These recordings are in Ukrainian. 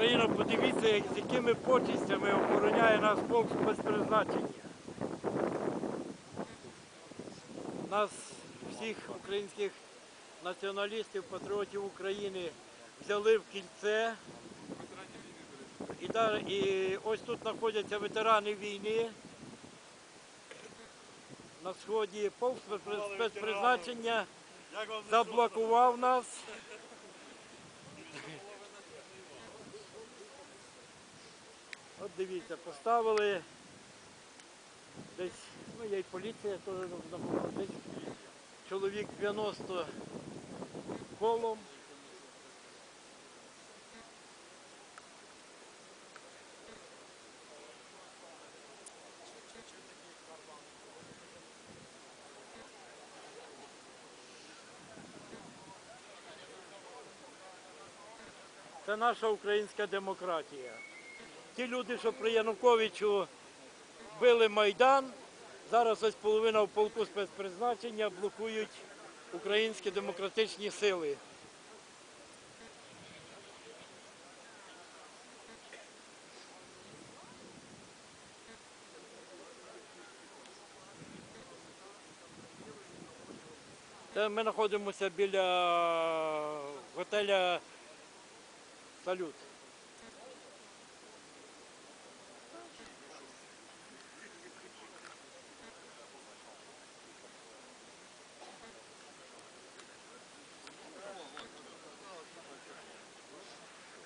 Україна, подивіться, з якими почистями охороняє нас полк спецпризначення. Нас всіх українських націоналістів, патріотів України взяли в кільце. І, і ось тут знаходяться ветерани війни. На сході спецпри- спецпризначення заблокував нас. От дивіться, поставили десь, ну є і поліція теж десь чоловік 90 колом. Це наша українська демократія. Ті люди, що при Януковичу били Майдан, зараз ось половина в полку спецпризначення блокують українські демократичні сили. Ми знаходимося біля готеля Салют.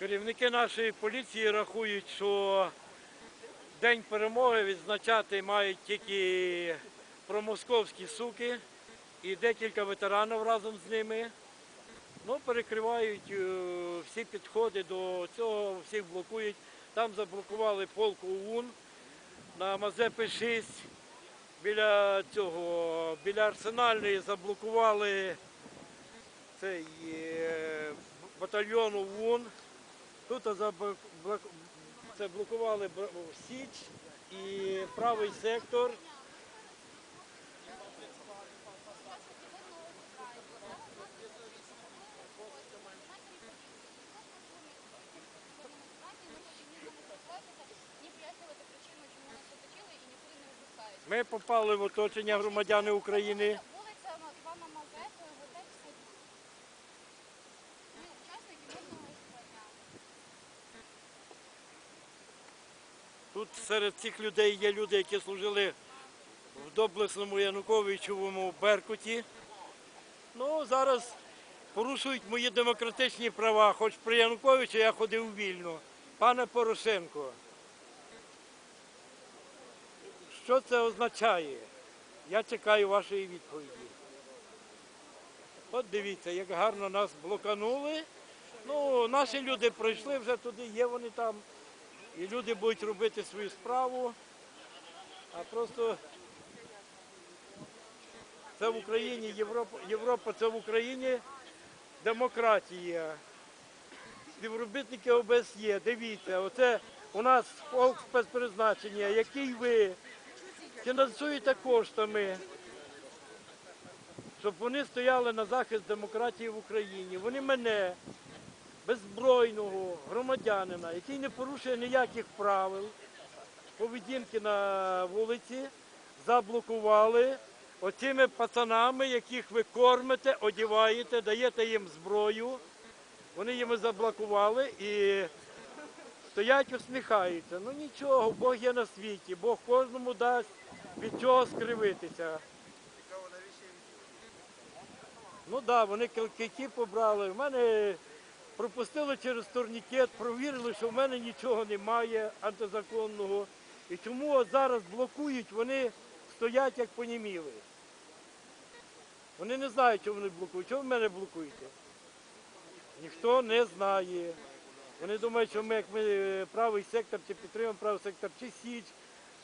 Керівники нашої поліції рахують, що День перемоги відзначати мають тільки промосковські суки і декілька ветеранів разом з ними. Ну, перекривають е, всі підходи до цього, всіх блокують. Там заблокували полк ОУН на Мазепи 6. Біля цього, біля арсенальної заблокували цей е, батальйон ОУН. Тут це блокували Січ і правий сектор. Ми попали в оточення громадяни України. Тут серед цих людей є люди, які служили в доблесному Януковичовому Беркуті. Ну, зараз порушують мої демократичні права, хоч при Януковичу я ходив вільно. Пане Порошенко, що це означає? Я чекаю вашої відповіді. От дивіться, як гарно нас блоканули. Ну, наші люди пройшли вже туди, є вони там. І люди будуть робити свою справу, а просто це в Україні, Європа, Європа це в Україні демократія. Співробітники ОБСЄ, дивіться, оце у нас полк спецпризначення, який ви фінансуєте коштами, щоб вони стояли на захист демократії в Україні. Вони мене, беззбройного громадянина, який не порушує ніяких правил поведінки на вулиці, заблокували оцими пацанами, яких ви кормите, одіваєте, даєте їм зброю. Вони їм заблокували і стоять, усміхаються. Ну нічого, Бог є на світі, Бог кожному дасть від чого скривитися. Ну так, да, вони кілки побрали. У мене пропустили через турнікет, провірили, що в мене нічого немає антизаконного. І чому зараз блокують, вони стоять як поніміли. Вони не знають, чого вони блокують. Чого ви мене блокуєте? Ніхто не знає. Вони думають, що ми, як ми е, правий сектор, чи підтримуємо правий сектор, чи Січ,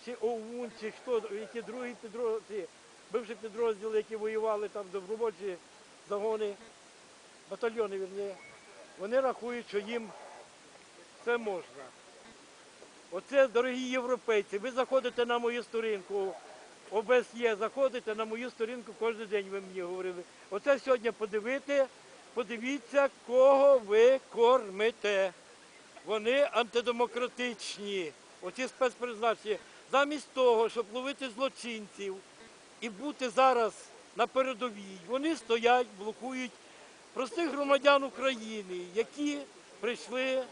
чи ОУН, чи хто, які другі підрозділи, бивші підрозділи, які воювали там добровольчі загони, батальйони, вірні, вони рахують, що їм це можна. Оце, дорогі європейці, ви заходите на мою сторінку, ОБСЄ, заходите на мою сторінку кожен день, ви мені говорили. Оце сьогодні подивити, подивіться, кого ви кормите. Вони антидемократичні. Оці спецпризначення. Замість того, щоб ловити злочинців і бути зараз на передовій, вони стоять, блокують простих громадян України, які прийшли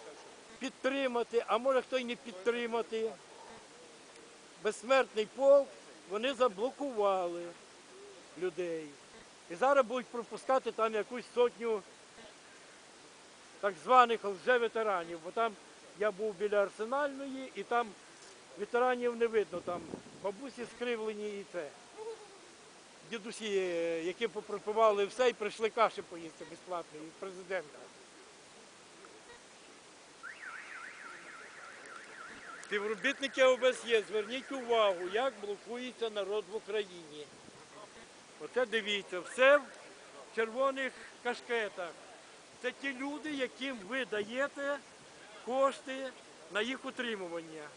підтримати, а може хто й не підтримати. Безсмертний полк вони заблокували людей. І зараз будуть пропускати там якусь сотню так званих лже-ветеранів, бо там я був біля арсенальної і там ветеранів не видно, там бабусі скривлені і це. Дідусі, е, які попропивали все і прийшли каші поїсти безплатно від президента. Співробітники ОБСЄ, зверніть увагу, як блокується народ в Україні. Оце дивіться, все в червоних кашкетах. Це ті люди, яким ви даєте кошти на їх утримування.